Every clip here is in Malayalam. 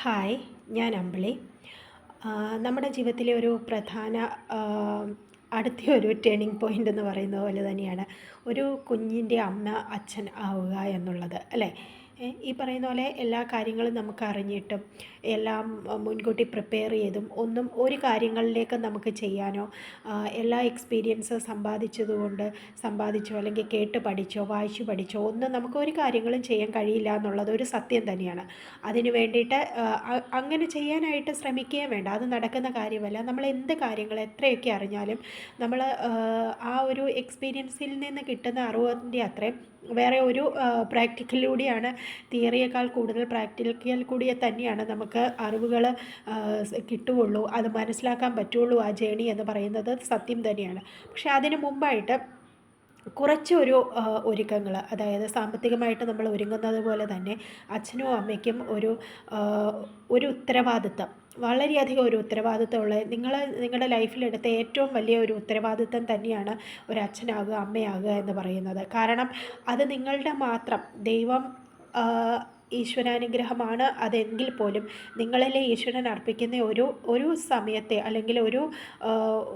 ഹായ് ഞാൻ അമ്പിളി. നമ്മുടെ ജീവിതത്തിലെ ഒരു പ്രധാന അടുത്ത ഒരു ടേണിംഗ് പോയിന്റ് എന്ന് പറയുന്നത് പോലെ തന്നെയാണ് ഒരു കുഞ്ഞിന്റെ അമ്മ അച്ഛൻ ആവുക എന്നുള്ളത് അല്ലേ? ഈ പറയുന്ന പോലെ എല്ലാ കാര്യങ്ങളും നമുക്ക് അറിഞ്ഞിട്ടും എല്ലാം മുൻകൂട്ടി പ്രിപ്പയർ ചെയ്തും ഒന്നും ഒരു കാര്യങ്ങളിലേക്ക് നമുക്ക് ചെയ്യാനോ എല്ലാ എക്സ്പീരിയൻസ് സമ്പാദിച്ചതുകൊണ്ട് സമ്പാദിച്ചോ അല്ലെങ്കിൽ കേട്ട് പഠിച്ചോ വായിച്ചു പഠിച്ചോ ഒന്നും നമുക്ക് ഒരു കാര്യങ്ങളും ചെയ്യാൻ കഴിയില്ല എന്നുള്ളത് ഒരു സത്യം തന്നെയാണ്. അതിന് വേണ്ടിയിട്ട് അങ്ങനെ ചെയ്യാനായിട്ട് ശ്രമിക്കുകയും വേണ്ട. അത് നടക്കുന്ന കാര്യമല്ല. നമ്മൾ എന്ത് കാര്യങ്ങൾ എത്രയൊക്കെ അറിഞ്ഞാലും നമ്മൾ ആ ഒരു എക്സ്പീരിയൻസിൽ നിന്ന് കിട്ടുന്ന അറിവിന്റെ അത്രയും വേറെ ഒരു പ്രാക്ടിക്കലിലൂടെയാണ് തിയറിയേക്കാൾ കൂടുതൽ പ്രാക്ടിക്കൽ കൂടിയ തന്നെയാണ് നമുക്ക് അറിവുകൾ കിട്ടുകയുള്ളൂ. അത് മനസ്സിലാക്കാൻ പറ്റുള്ളൂ ആ ജേണി എന്ന് പറയുന്നത് സത്യം തന്നെയാണ്. പക്ഷേ അതിന് മുമ്പായിട്ട് കുറച്ചൊരു ഒരുക്കങ്ങൾ അതായത് സാമ്പത്തികമായിട്ട് നമ്മൾ ഒരുങ്ങുന്നത് പോലെ തന്നെ അച്ഛനും അമ്മയ്ക്കും ഒരു ഒരു ഉത്തരവാദിത്തം. വളരെയധികം ഒരു ഉത്തരവാദിത്തമുള്ള നിങ്ങൾ നിങ്ങളുടെ ലൈഫിലെടുത്ത ഏറ്റവും വലിയ ഒരു ഉത്തരവാദിത്തം തന്നെയാണ് ഒരു അച്ഛനാകുക അമ്മയാകുക എന്ന് പറയുന്നത്. കാരണം അത് നിങ്ങളുടെ മാത്രം ദൈവം ഈശ്വരാനുഗ്രഹമാണ്. അതെങ്കിൽ പോലും നിങ്ങളിലെ ഈശ്വരൻ അർപ്പിക്കുന്ന ഒരു ഒരു സമയത്തെ അല്ലെങ്കിൽ ഒരു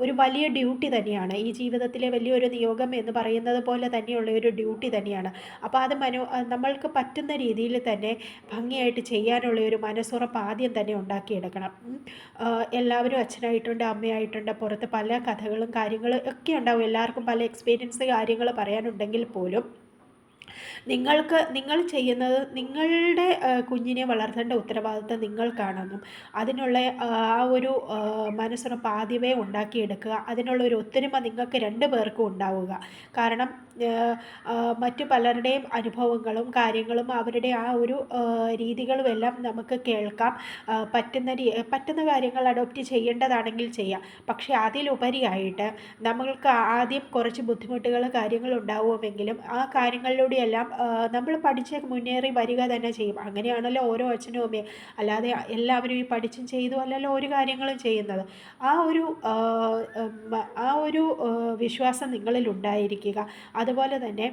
ഒരു വലിയ ഡ്യൂട്ടി തന്നെയാണ്. ഈ ജീവിതത്തിലെ വലിയൊരു നിയോഗം എന്ന് പറയുന്നത് പോലെ തന്നെയുള്ള ഒരു ഡ്യൂട്ടി തന്നെയാണ്. അപ്പോൾ അത് മനോ നമ്മൾക്ക് പറ്റുന്ന രീതിയിൽ തന്നെ ഭംഗിയായിട്ട് ചെയ്യാനുള്ള ഒരു മനസ്സുറപ്പ് ആദ്യം തന്നെ ഉണ്ടാക്കിയെടുക്കണം. എല്ലാവരും അച്ഛനായിട്ടുണ്ട് അമ്മയായിട്ടുണ്ട് പുറത്ത് പല കഥകളും കാര്യങ്ങളും ഒക്കെ ഉണ്ടാവും. എല്ലാവർക്കും പല എക്സ്പീരിയൻസ് കാര്യങ്ങൾ പറയാനുണ്ടെങ്കിൽ പോലും നിങ്ങൾക്ക് നിങ്ങൾ ചെയ്യുന്നത് നിങ്ങളുടെ കുഞ്ഞിനെ വളർത്തേണ്ട ഉത്തരവാദിത്തം നിങ്ങൾക്കാണെന്നും അതിനുള്ള ആ ഒരു മനസ്സുറപ്പ് ആദ്യമേ ഉണ്ടാക്കിയെടുക്കുക അതിനുള്ള ഒരു ഒത്തൊരുമ നിങ്ങൾക്ക് രണ്ട് പേർക്കും ഉണ്ടാവുക. കാരണം മറ്റു പലരുടെയും അനുഭവങ്ങളും കാര്യങ്ങളും അവരുടെ ആ ഒരു രീതികളും എല്ലാം നമുക്ക് കേൾക്കാം. പറ്റുന്ന പറ്റുന്ന കാര്യങ്ങൾ അഡോപ്റ്റ് ചെയ്യേണ്ടതാണെങ്കിൽ ചെയ്യാം. പക്ഷേ അതിലുപരിയായിട്ട് നമ്മൾക്ക് ആദ്യം കുറച്ച് ബുദ്ധിമുട്ടുകൾ കാര്യങ്ങൾ ഉണ്ടാവുമെങ്കിലും ആ കാര്യങ്ങളിലൂടെയെല്ലാം നമ്മൾ പഠിച്ച് മുന്നേറി വരിക തന്നെ ചെയ്യും. അങ്ങനെയാണല്ലോ ഓരോ അച്ഛനും അമ്മയും. അല്ലാതെ എല്ലാവരും ഈ പഠിച്ചും ചെയ്തു അല്ലല്ലോ ഒരു കാര്യങ്ങളും ചെയ്യുന്നത്. ആ ഒരു ആ ഒരു വിശ്വാസം നിങ്ങളിൽ ഉണ്ടായിരിക്കുക. അതുപോലെ തന്നെ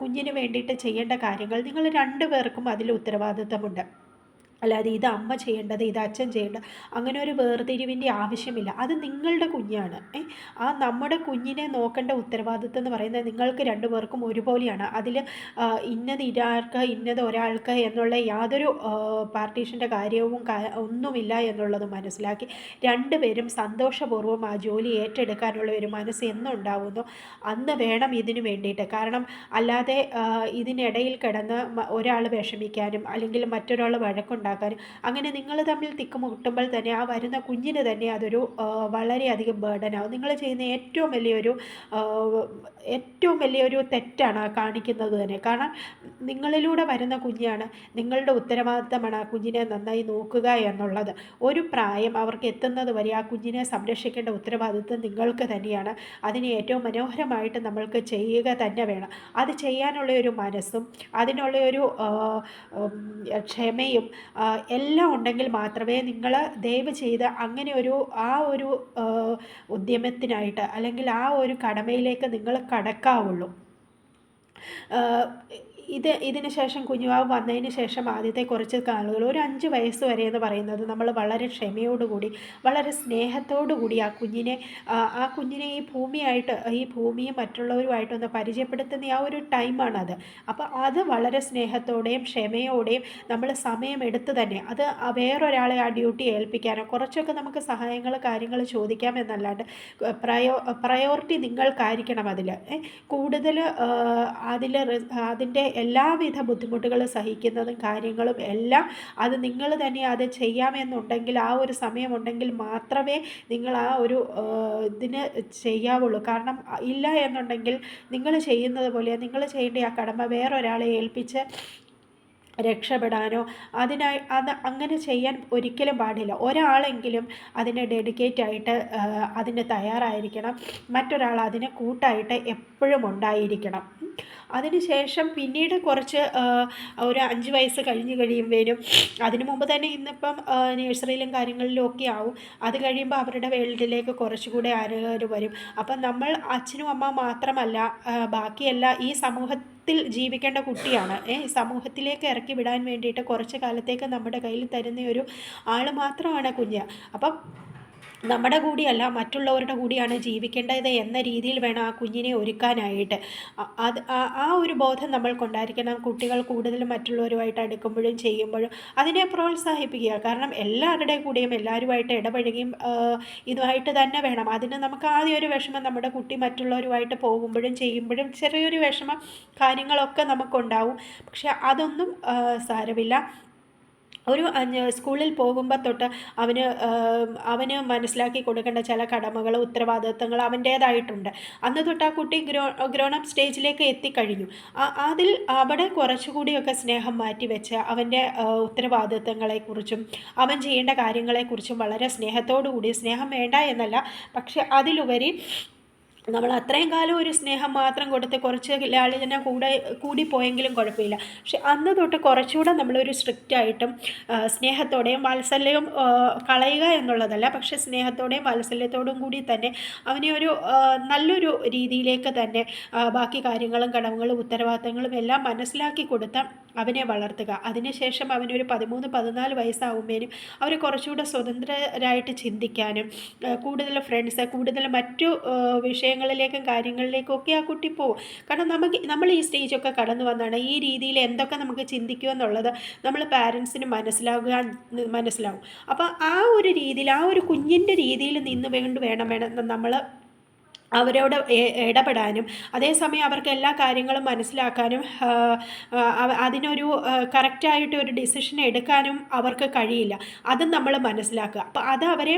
കുഞ്ഞിന് വേണ്ടിയിട്ട് ചെയ്യേണ്ട കാര്യങ്ങൾ. നിങ്ങൾ രണ്ടു പേർക്കും അതിൽ ഉത്തരവാദിത്തമുണ്ട്. അല്ലാതെ ഇത് അമ്മ ചെയ്യേണ്ടത് ഇത് അച്ഛൻ ചെയ്യേണ്ടത് അങ്ങനെ ഒരു വേർതിരിവിന്റെ ആവശ്യമില്ല. അത് നിങ്ങളുടെ കുഞ്ഞാണ്. ആ നമ്മുടെ കുഞ്ഞിനെ നോക്കേണ്ട ഉത്തരവാദിത്വം എന്ന് പറയുന്നത് നിങ്ങൾക്ക് രണ്ടുപേർക്കും ഒരുപോലെയാണ്. അതിൽ ഇന്നത് ഇരാൾക്ക് ഇന്നത് ഒരാൾക്ക് എന്നുള്ള യാതൊരു പാർട്ടീഷന്റെ കാര്യവും ഒന്നുമില്ല എന്നുള്ളത് മനസ്സിലാക്കി രണ്ടുപേരും സന്തോഷപൂർവം ആ ജോലി ഏറ്റെടുക്കാനുള്ള ഒരു മനസ്സ് എന്നുണ്ടാവുന്നു അന്ന് വേണം ഇതിന് വേണ്ടിയിട്ട്. കാരണം അല്ലാതെ ഇതിനിടയിൽ കിടന്ന് ഒരാൾ വിഷമിക്കാനും അല്ലെങ്കിൽ മറ്റൊരാൾ വഴക്കുണ്ടാകാനും ഉണ്ടാക്കാനും അങ്ങനെ നിങ്ങൾ തമ്മിൽ തിക്കുമുട്ടുമ്പോൾ തന്നെ ആ വരുന്ന കുഞ്ഞിന് തന്നെ അതൊരു വളരെയധികം ബേർഡനാവും നിങ്ങൾ ചെയ്യുന്ന ഏറ്റവും വലിയൊരു ഏറ്റവും വലിയൊരു തെറ്റാണ് കാണിക്കുന്നത് തന്നെ. കാരണം നിങ്ങളിലൂടെ വരുന്ന കുഞ്ഞാണ് നിങ്ങളുടെ ഉത്തരവാദിത്തമാണ് ആ കുഞ്ഞിനെ നന്നായി നോക്കുക എന്നുള്ളത്. ഒരു പ്രായം അവർക്ക് എത്തുന്നത് വരെ ആ കുഞ്ഞിനെ സംരക്ഷിക്കേണ്ട ഉത്തരവാദിത്വം നിങ്ങൾക്ക് തന്നെയാണ്. അതിനെ ഏറ്റവും മനോഹരമായിട്ട് നമ്മൾക്ക് ചെയ്യുക തന്നെ വേണം. അത് ചെയ്യാനുള്ള ഒരു മനസ്സും അതിനുള്ള ഒരു ക്ഷമയും എല്ലാം ഉണ്ടെങ്കിൽ മാത്രമേ നിങ്ങൾ ദയവ് ചെയ്ത് അങ്ങനെ ഒരു ആ ഒരു ഉദ്യമത്തിനായിട്ട് അല്ലെങ്കിൽ ആ ഒരു കടമയിലേക്ക് നിങ്ങൾ കടക്കാവുള്ളൂ. ഇത് ഇതിന് ശേഷം കുഞ്ഞുവാവ് വന്നതിന് ശേഷം ആദ്യത്തെ കുറച്ച് കാലുകൾ ഒരു അഞ്ച് വയസ്സ് വരെ എന്ന് പറയുന്നത് നമ്മൾ വളരെ ക്ഷമയോടുകൂടി വളരെ സ്നേഹത്തോടുകൂടി ആ കുഞ്ഞിനെ ആ കുഞ്ഞിനെ ഈ ഭൂമിയായിട്ട് ഈ ഭൂമിയും മറ്റുള്ളവരുമായിട്ടൊന്ന് പരിചയപ്പെടുത്തുന്ന ആ ഒരു ടൈമാണത്. അപ്പോൾ അത് വളരെ സ്നേഹത്തോടെയും ക്ഷമയോടെയും നമ്മൾ സമയമെടുത്ത് തന്നെ അത് വേറൊരാളെ ആ ഡ്യൂട്ടി ഏൽപ്പിക്കാനോ കുറച്ചൊക്കെ നമുക്ക് സഹായങ്ങൾ കാര്യങ്ങൾ ചോദിക്കാം ചോദിക്കാമെന്നല്ലാണ്ട് പ്രയോ പ്രയോറിറ്റി നിങ്ങൾക്കായിരിക്കണം അതിൽ. കൂടുതൽ അതിൽ അതിന്റെ എല്ലാവിധ ബുദ്ധിമുട്ടുകൾ സഹിക്കുന്നതും കാര്യങ്ങളും എല്ലാം അത് നിങ്ങൾ തന്നെ അത് ചെയ്യാമെന്നുണ്ടെങ്കിൽ ആ ഒരു സമയമുണ്ടെങ്കിൽ മാത്രമേ നിങ്ങൾ ആ ഒരു ഇതിന് ചെയ്യാവുള്ളൂ. കാരണം ഇല്ല എന്നുണ്ടെങ്കിൽ നിങ്ങൾ ചെയ്യുന്നത് പോലെ നിങ്ങൾ ചെയ്യേണ്ട ആ കടമ വേറൊരാളെ ഏൽപ്പിച്ച് രക്ഷപ്പെടാനോ അതിനായി അത് അങ്ങനെ ചെയ്യാൻ ഒരിക്കലും പാടില്ല. ഒരാളെങ്കിലും അതിനെ ഡെഡിക്കേറ്റ് ആയിട്ട് അതിന് തയ്യാറായിരിക്കണം. മറ്റൊരാൾ അതിന് കൂട്ടായിട്ട് എപ്പോഴും ഉണ്ടായിരിക്കണം. അതിനുശേഷം പിന്നീട് കുറച്ച് ഒരു അഞ്ച് വയസ്സ് കഴിഞ്ഞ് കഴിയുമ്പോഴും അതിനു മുമ്പ് തന്നെ ഇന്നിപ്പം നേഴ്സറിയിലും കാര്യങ്ങളിലും ഒക്കെ ആവും. അത് കഴിയുമ്പോൾ അവരുടെ വേൾഡിലേക്ക് കുറച്ചുകൂടെ ആരോഗ്യം വരും. അപ്പം നമ്മൾ അച്ഛനും അമ്മ മാത്രമല്ല ബാക്കിയല്ല ഈ സമൂഹ സമൂഹത്തിൽ ജീവിക്കേണ്ട കുട്ടിയാണ്. ഏ സമൂഹത്തിലേക്ക് ഇറക്കി വിടാൻ വേണ്ടിയിട്ട് കുറച്ച് കാലത്തേക്ക് നമ്മുടെ കയ്യിൽ തരുന്ന ഒരു ആൾ മാത്രമാണ് കുഞ്ഞ്. അപ്പം നമ്മുടെ കൂടിയല്ല മറ്റുള്ളവരുടെ കൂടിയാണ് ജീവിക്കേണ്ടത് എന്ന രീതിയിൽ വേണം ആ കുഞ്ഞിനെ ഒരുക്കാനായിട്ട്. അത് ആ ഒരു ബോധം നമ്മൾക്കുണ്ടായിരിക്കണം കുട്ടികൾ കൂടുതൽ മറ്റുള്ളവരുമായിട്ട് അടുക്കുമ്പോഴും ചെയ്യുമ്പോഴും അതിനെ പ്രോത്സാഹിപ്പിക്കുക. കാരണം എല്ലാവരുടെ കൂടെയും എല്ലാവരുമായിട്ട് ഇടപഴകിയും ഇതുമായിട്ട് തന്നെ വേണം. അതിന് നമുക്ക് ആദ്യം ഒരു വിഷമം നമ്മുടെ കുട്ടി മറ്റുള്ളവരുമായിട്ട് പോകുമ്പോഴും ചെയ്യുമ്പോഴും ചെറിയൊരു വിഷമം കാര്യങ്ങളൊക്കെ നമുക്കുണ്ടാവും. പക്ഷെ അതൊന്നും സാരമില്ല. ഒരു സ്കൂളിൽ പോകുമ്പോൾ തൊട്ട് അവന് അവന് മനസ്സിലാക്കി കൊടുക്കേണ്ട ചില കടമകൾ ഉത്തരവാദിത്തങ്ങൾ അവന്റേതായിട്ടുണ്ട്. അന്ന് തൊട്ട് ആ കുട്ടി ഗ്രോ ഗ്രോൺ അപ്പ് സ്റ്റേജിലേക്ക് എത്തിക്കഴിഞ്ഞു. അതിൽ അവിടെ കുറച്ചുകൂടിയൊക്കെ സ്നേഹം മാറ്റി വെച്ച് അവന്റെ ഉത്തരവാദിത്തങ്ങളെക്കുറിച്ചും അവൻ ചെയ്യേണ്ട കാര്യങ്ങളെക്കുറിച്ചും വളരെ സ്നേഹത്തോടു കൂടി സ്നേഹം വേണ്ട എന്നല്ല പക്ഷെ അതിലുപരി നമ്മൾ അത്രയും കാലം ഒരു സ്നേഹം മാത്രം കൊടുത്ത് കുറച്ച് ലാളിതന കൂടെ കൂടിപ്പോയെങ്കിലും കുഴപ്പമില്ല. പക്ഷെ അന്ന് തൊട്ട് കുറച്ചുകൂടെ നമ്മളൊരു സ്ട്രിക്റ്റായിട്ടും സ്നേഹത്തോടെയും വാത്സല്യവും കളയുക എന്നുള്ളതല്ല. പക്ഷെ സ്നേഹത്തോടെയും വാത്സല്യത്തോടും കൂടി തന്നെ അവനെ ഒരു നല്ലൊരു രീതിയിലേക്ക് തന്നെ ബാക്കി കാര്യങ്ങളും കടമകളും ഉത്തരവാദിത്തങ്ങളും എല്ലാം മനസ്സിലാക്കി കൊടുത്ത അവനെ വളർത്തുക. അതിനുശേഷം അവനൊരു പതിമൂന്ന് പതിനാല് വയസ്സാകുമ്പോഴും അവർ കുറച്ചുകൂടെ സ്വതന്ത്രരായിട്ട് ചിന്തിക്കാനും കൂടുതൽ ഫ്രണ്ട്സ് കൂടുതൽ മറ്റു വിഷയങ്ങളിലേക്കും കാര്യങ്ങളിലേക്കും ഒക്കെ ആ കുട്ടി പോകും കാരണം നമുക്ക് നമ്മൾ ഈ സ്റ്റേജൊക്കെ കടന്നു വന്നാണ് ഈ രീതിയിൽ എന്തൊക്കെ നമുക്ക് ചിന്തിക്കുമെന്നുള്ളത് നമ്മൾ പാരൻസിന് മനസ്സിലാവുക മനസ്സിലാവും. അപ്പോൾ ആ ഒരു രീതിയിൽ ആ ഒരു കുഞ്ഞിന്റെ രീതിയിൽ നിന്ന് വേണ്ടി വേണം വേണം നമ്മൾ അവരോട് ഇടപെടാനും അതേസമയം അവർക്ക് എല്ലാ കാര്യങ്ങളും മനസ്സിലാക്കാനും അതിനൊരു കറക്റ്റായിട്ട് ഒരു ഡിസിഷൻ എടുക്കാനും അവർക്ക് കഴിയില്ല. അതും നമ്മൾ മനസ്സിലാക്കുക. അപ്പോൾ അത് അവരെ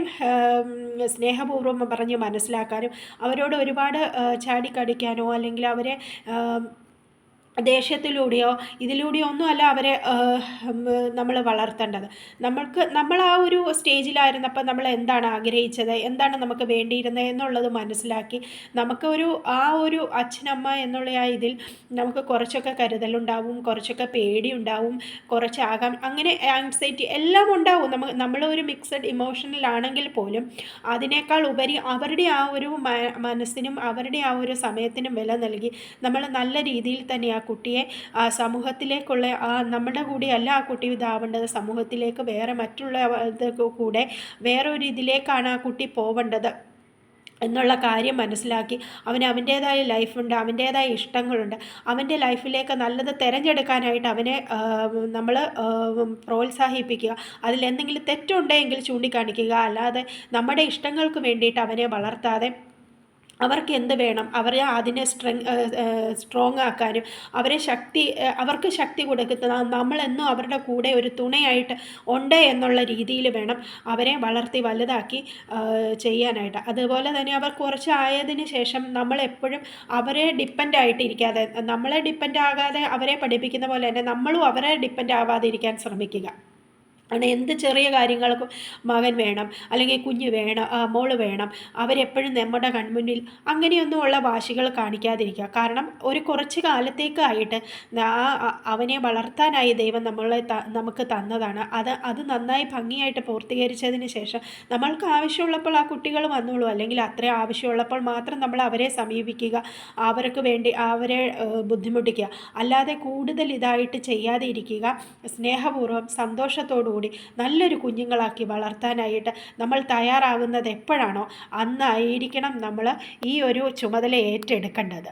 സ്നേഹപൂർവം പറഞ്ഞ് മനസ്സിലാക്കാനും അവരോട് ഒരുപാട് ചാടിക്കടിക്കാനോ അല്ലെങ്കിൽ അവരെ ദേഷ്യത്തിലൂടെയോ ഇതിലൂടെയോ ഒന്നുമല്ല അവരെ നമ്മൾ വളർത്തേണ്ടത്. നമ്മൾക്ക് നമ്മൾ ആ ഒരു സ്റ്റേജിലായിരുന്നപ്പോൾ നമ്മൾ എന്താണ് ആഗ്രഹിച്ചത് എന്താണ് നമുക്ക് വേണ്ടിയിരുന്നത് എന്നുള്ളത് മനസ്സിലാക്കി നമുക്ക് ഒരു ആ ഒരു അച്ഛനമ്മ എന്നുള്ള ആ ഇതിൽ നമുക്ക് കുറച്ചൊക്കെ കരുതലുണ്ടാവും കുറച്ചൊക്കെ പേടി പേടിയുണ്ടാവും കുറച്ചാകാം അങ്ങനെ ആങ്സൈറ്റി എല്ലാം ഉണ്ടാവും. നമ്മൾ നമ്മളൊരു മിക്സഡ് ഇമോഷനിലാണെങ്കിൽ പോലും അതിനേക്കാൾ ഉപരി അവരുടെ ആ ഒരു മനസ്സിനും അവരുടെ ആ ഒരു സമയത്തിനും വില നൽകി നമ്മൾ നല്ല രീതിയിൽ തന്നെ ആ കുട്ടിയെ സമൂഹത്തിലേക്കുള്ള നമ്മുടെ കൂടിയല്ല ആ കുട്ടി ഇതാവേണ്ടത്. സമൂഹത്തിലേക്ക് വേറെ മറ്റുള്ള കൂടെ വേറൊരു ഇതിലേക്കാണ് ആ കുട്ടി പോവേണ്ടത് എന്നുള്ള കാര്യം മനസ്സിലാക്കി. അവന് അവന്റേതായ ലൈഫുണ്ട് അവന്റേതായ ഇഷ്ടങ്ങളുണ്ട്. അവന്റെ ലൈഫിലേക്ക് നല്ലത് തിരഞ്ഞെടുക്കാനായിട്ട് അവനെ നമ്മൾ പ്രോത്സാഹിപ്പിക്കുക. അതിൽ എന്തെങ്കിലും തെറ്റുണ്ടെങ്കിൽ ചൂണ്ടിക്കാണിക്കുക. അല്ലാതെ നമ്മുടെ ഇഷ്ടങ്ങൾക്ക് വേണ്ടിയിട്ട് അവനെ വളർത്താതെ അവർക്ക് എന്ത് വേണം? അവരെ അതിനെ സ്ട്രെങ് സ്ട്രോങ് ആക്കാനും അവരെ ശക്തി അവർക്ക് ശക്തി കൊടുക്കുന്ന നമ്മളെന്നും അവരുടെ കൂടെ ഒരു തുണയായിട്ട് ഉണ്ട് എന്നുള്ള രീതിയിൽ വേണം അവരെ വളർത്തി വലുതാക്കി ചെയ്യാനായിട്ട്. അതുപോലെ തന്നെ അവർ കുറച്ചായതിന് ശേഷം നമ്മളെപ്പോഴും അവരെ ഡിപ്പെൻഡ് ആയിട്ടിരിക്കാതെ നമ്മളെ ഡിപ്പെൻഡ് ആകാതെ അവരെ പഠിപ്പിക്കുന്ന പോലെ തന്നെ നമ്മളും അവരെ ഡിപ്പെൻഡ് ആവാതെ ഇരിക്കാൻ ശ്രമിക്കുക. ആണ് എന്ത് ചെറിയ കാര്യങ്ങൾക്കും മകൻ വേണം അല്ലെങ്കിൽ കുഞ്ഞ് വേണം മോൾ വേണം അവരെപ്പോഴും നമ്മുടെ കൺമുന്നിൽ അങ്ങനെയൊന്നുമുള്ള വാശികൾ കാണിക്കാതിരിക്കുക. കാരണം ഒരു കുറച്ച് കാലത്തേക്കായിട്ട് അവനെ വളർത്താനായി ദൈവം നമ്മളെ നമുക്ക് തന്നതാണ്. അത് അത് നന്നായി ഭംഗിയായിട്ട് പൂർത്തീകരിച്ചതിന് ശേഷം നമ്മൾക്ക് ആവശ്യമുള്ളപ്പോൾ ആ കുട്ടികൾ വന്നോളൂ. അല്ലെങ്കിൽ അത്ര ആവശ്യമുള്ളപ്പോൾ മാത്രം നമ്മൾ അവരെ സമീപിക്കുക അവർക്ക് വേണ്ടി അവരെ ബുദ്ധിമുട്ടിക്കുക. അല്ലാതെ കൂടുതൽ ഇതായിട്ട് ചെയ്യാതെ ഇരിക്കുക സ്നേഹപൂർവം സന്തോഷത്തോടു കൂടി നല്ലൊരു കുഞ്ഞുങ്ങളാക്കി വളർത്താനായിട്ട് നമ്മൾ തയ്യാറാകുന്നത് എപ്പോഴാണോ അന്നായിരിക്കണം നമ്മൾ ഈ ഒരു ചുമതല ഏറ്റെടുക്കേണ്ടത്.